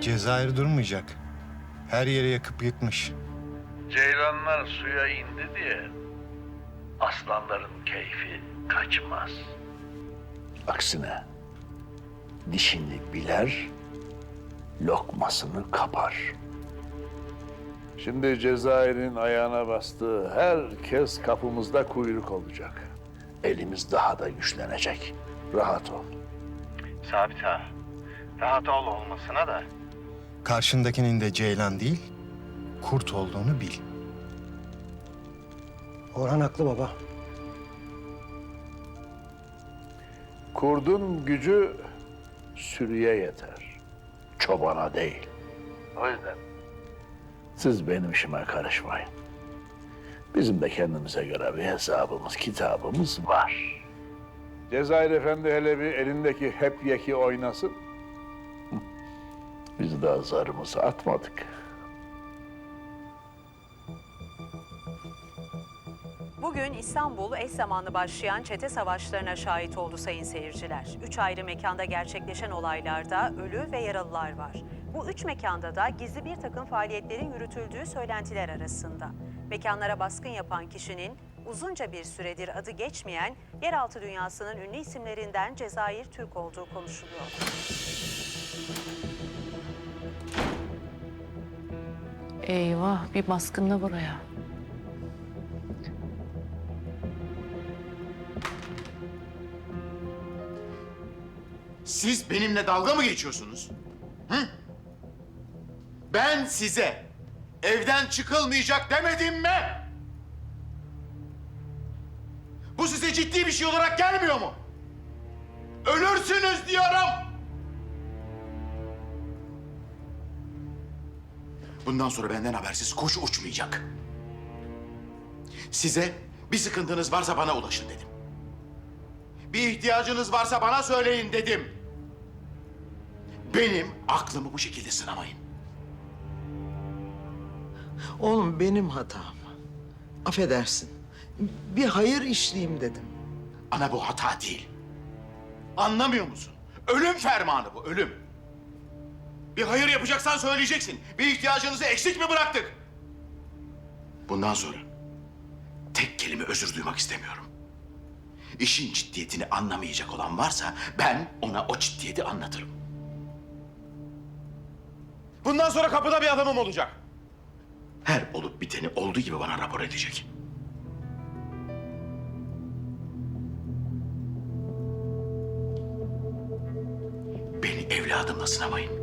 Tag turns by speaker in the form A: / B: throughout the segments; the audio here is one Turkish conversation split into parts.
A: Cezayir durmayacak. Her yeri yakıp yıkmış.
B: Ceylanlar suya indi diye aslanların keyfi kaçmaz.
C: Aksine dişini biler, lokmasını kapar. Şimdi Cezayir'in ayağına bastığı herkes kapımızda kuyruk olacak. Elimiz daha da güçlenecek. Rahat ol.
D: Sabit ağa, rahat ol olmasına da
A: Karşındakinin de ceylan değil, kurt olduğunu bil.
E: Orhan haklı baba.
C: Kurdun gücü sürüye yeter. Çobana değil. O yüzden siz benim işime karışmayın. Bizim de kendimize göre bir hesabımız, kitabımız var. Cezayir Efendi hele bir elindeki hep yeki oynasın. Biz daha zarımızı atmadık.
F: Bugün İstanbul eş zamanlı başlayan çete savaşlarına şahit oldu sayın seyirciler. Üç ayrı mekanda gerçekleşen olaylarda ölü ve yaralılar var. Bu üç mekanda da gizli bir takım faaliyetlerin yürütüldüğü söylentiler arasında. Mekanlara baskın yapan kişinin uzunca bir süredir adı geçmeyen yeraltı dünyasının ünlü isimlerinden Cezayir Türk olduğu konuşuluyor.
G: Eyvah bir baskınla buraya.
H: Siz benimle dalga mı geçiyorsunuz? Hı? Ben size evden çıkılmayacak demedim mi? Bu size ciddi bir şey olarak gelmiyor mu? Ölürsünüz diyorum. Bundan sonra benden habersiz kuş uçmayacak. Size bir sıkıntınız varsa bana ulaşın dedim. Bir ihtiyacınız varsa bana söyleyin dedim. Benim aklımı bu şekilde sınamayın.
I: Oğlum benim hatam. Affedersin. Bir hayır işleyeyim dedim.
H: Ana bu hata değil. Anlamıyor musun? Ölüm fermanı bu, ölüm. Bir hayır yapacaksan söyleyeceksin. Bir ihtiyacınızı eksik mi bıraktık? Bundan sonra tek kelime özür duymak istemiyorum. İşin ciddiyetini anlamayacak olan varsa ben ona o ciddiyeti anlatırım. Bundan sonra kapıda bir adamım olacak. Her olup biteni olduğu gibi bana rapor edecek. Beni evladımla sınamayın.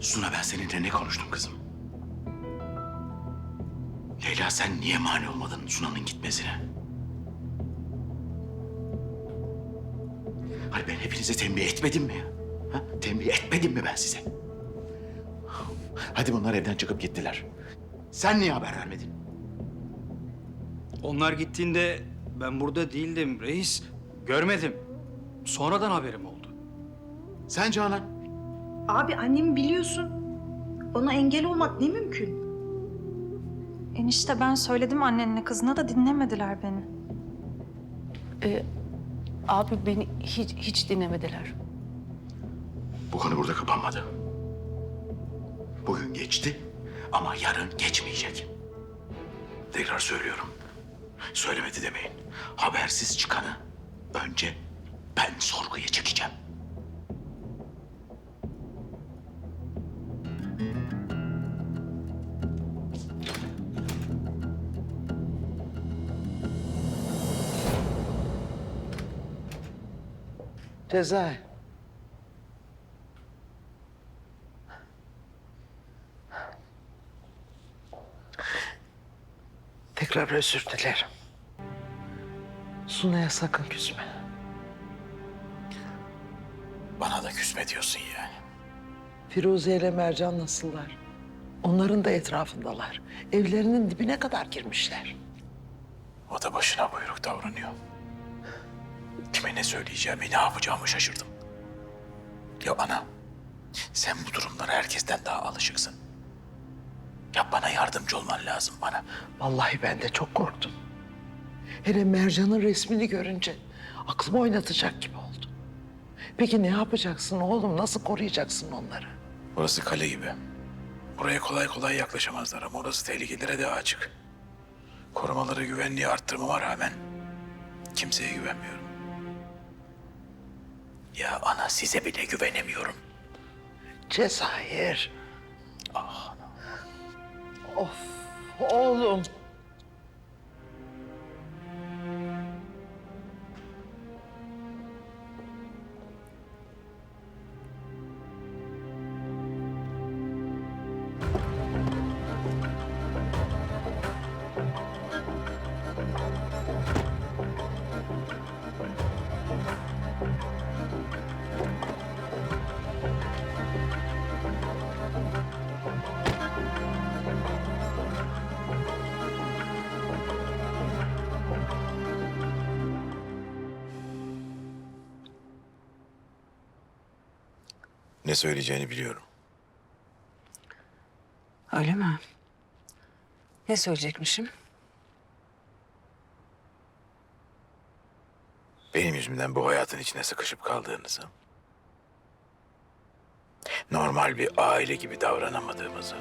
H: Suna ben seninle ne konuştum kızım? Leyla sen niye mani olmadın Suna'nın gitmesine? Hani ben hepinize tembih etmedim mi ya? Ha? Tembih etmedim mi ben size? Hadi bunlar evden çıkıp gittiler. Sen niye haber vermedin?
J: Onlar gittiğinde ben burada değildim reis. Görmedim. Sonradan haberim oldu.
H: Sen Canan?
K: Abi annemi biliyorsun. Ona engel olmak ne mümkün?
L: Enişte ben söyledim annenle kızına da dinlemediler beni.
G: Ee, abi beni hiç hiç dinlemediler.
H: Bu konu burada kapanmadı. Bugün geçti ama yarın geçmeyecek. Tekrar söylüyorum. Söylemedi demeyin. Habersiz çıkanı önce ben sorguya çekeceğim.
I: Cezayir. Tekrar özür dilerim. Suna'ya sakın küsme.
H: Bana da küsme diyorsun yani.
I: Firuze ile Mercan nasıllar? Onların da etrafındalar. Evlerinin dibine kadar girmişler.
H: O da başına buyruk davranıyor. Kime ne söyleyeceğimi, ne yapacağımı şaşırdım. Ya ana, sen bu durumlara herkesten daha alışıksın. Ya bana yardımcı olman lazım bana.
I: Vallahi ben de çok korktum. Hele Mercan'ın resmini görünce aklımı oynatacak gibi oldu. Peki ne yapacaksın oğlum? Nasıl koruyacaksın onları?
M: Orası kale gibi. Buraya kolay kolay yaklaşamazlar ama orası tehlikelere daha açık. Korumaları güvenliği arttırmama rağmen kimseye güvenmiyorum. Ya ana size bile güvenemiyorum.
I: Cezayir. Of oğlum.
M: Ne söyleyeceğini biliyorum.
E: Öyle mi? Ne söyleyecekmişim?
M: Benim yüzümden bu hayatın içine sıkışıp kaldığınızı, normal bir aile gibi davranamadığımızı,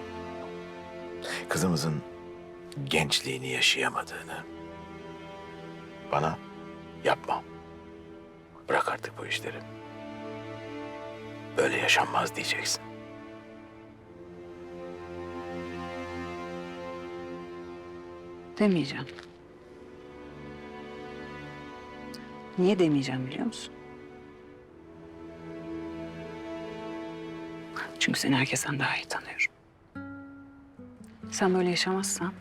M: kızımızın gençliğini yaşayamadığını bana yapma. Bırak artık bu işleri. Böyle yaşanmaz diyeceksin.
E: Demeyeceğim. Niye demeyeceğim biliyor musun? Çünkü seni herkesten daha iyi tanıyorum. Sen böyle yaşamazsan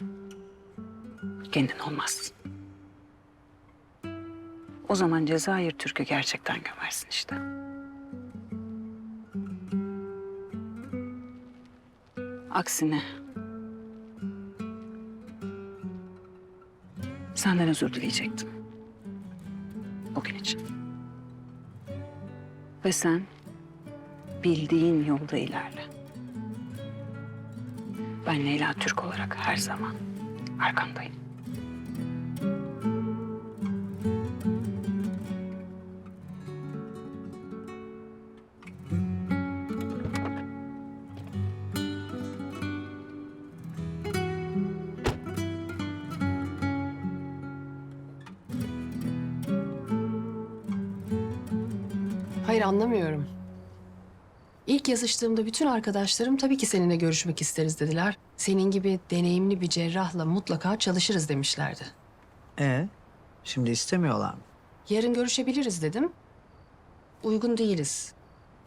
E: kendin olmazsın. O zaman Cezayir Türk'ü gerçekten gömersin işte. Aksine senden özür dileyecektim. Bugün için. Ve sen bildiğin yolda ilerle. Ben Leyla Türk olarak her zaman arkandayım.
G: Hayır anlamıyorum. İlk yazıştığımda bütün arkadaşlarım tabii ki seninle görüşmek isteriz dediler. Senin gibi deneyimli bir cerrahla mutlaka çalışırız demişlerdi.
N: Ee, şimdi istemiyorlar mı?
G: Yarın görüşebiliriz dedim. Uygun değiliz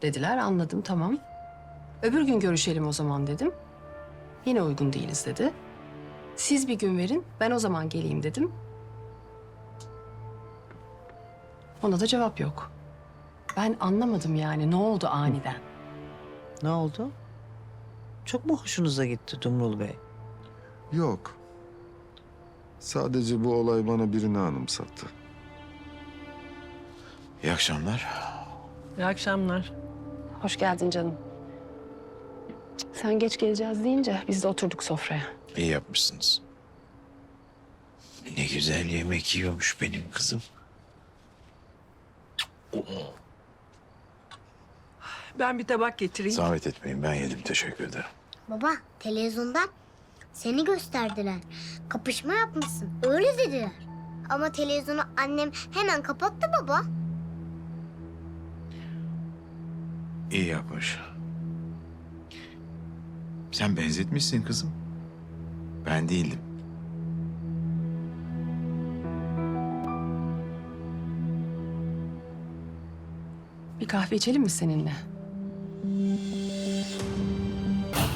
G: dediler. Anladım tamam. Öbür gün görüşelim o zaman dedim. Yine uygun değiliz dedi. Siz bir gün verin ben o zaman geleyim dedim. Ona da cevap yok. Ben anlamadım yani ne oldu aniden.
N: Ne oldu? Çok mu hoşunuza gitti Dumrul Bey?
O: Yok. Sadece bu olay bana birini anımsattı.
M: İyi akşamlar.
I: İyi akşamlar.
G: Hoş geldin canım. Sen geç geleceğiz deyince biz de oturduk sofraya.
M: İyi yapmışsınız. Ne güzel yemek yiyormuş benim kızım.
I: Ben bir tabak getireyim.
M: Zahmet etmeyin ben yedim teşekkür ederim.
P: Baba televizyondan seni gösterdiler. Kapışma yapmışsın. Öyle dediler. Ama televizyonu annem hemen kapattı baba.
M: İyi yapmış. Sen benzetmişsin kızım. Ben değildim.
G: Bir kahve içelim mi seninle?